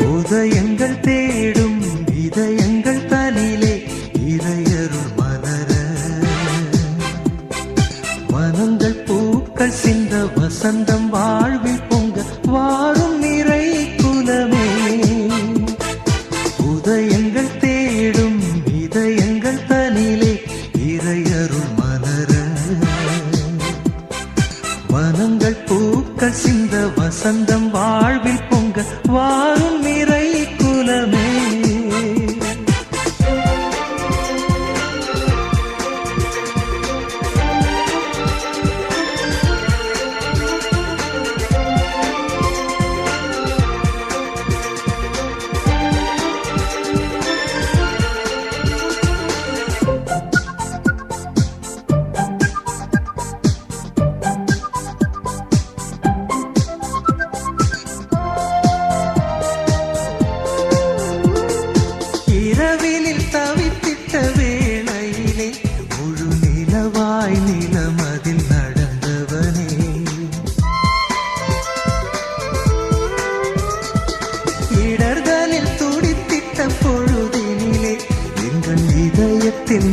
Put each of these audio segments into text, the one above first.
உதயங்கள் தேடும் இதயங்கள் தனிலே இதயருள் மலர. மனங்கள் பூக்கள் சிந்த வசந்தம் வாழ்வில் பொங்க வாரும் நிறை குலமே. உதயங்கள் தேடும் இதயங்கள் தனிலே இறையருள் மலர. மனங்கள் பூக்கள் சிந்த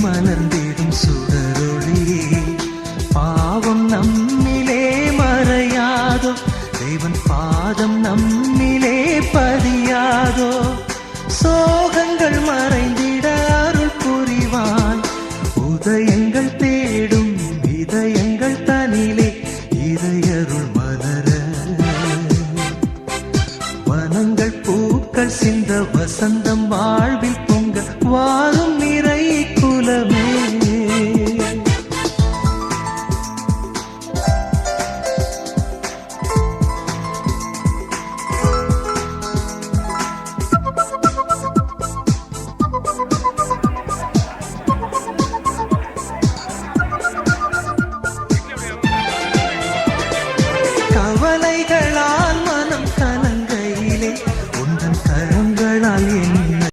மலர்ந்திடும் சுடரொளி. பாவம் நம்மிலே மறையாதோ? தெய்வன் பாதம் நம்மிலே பதியாதோ? சோகங்கள் மறைந்திட அருள் புரிவான் உதயங்கள் தேடும் இதயங்கள் தனிலே இதயருள் மலர. வனங்கள் பூக்கள் சிந்த வசந்தம் வாழ்வில் பொங்க. வாரும்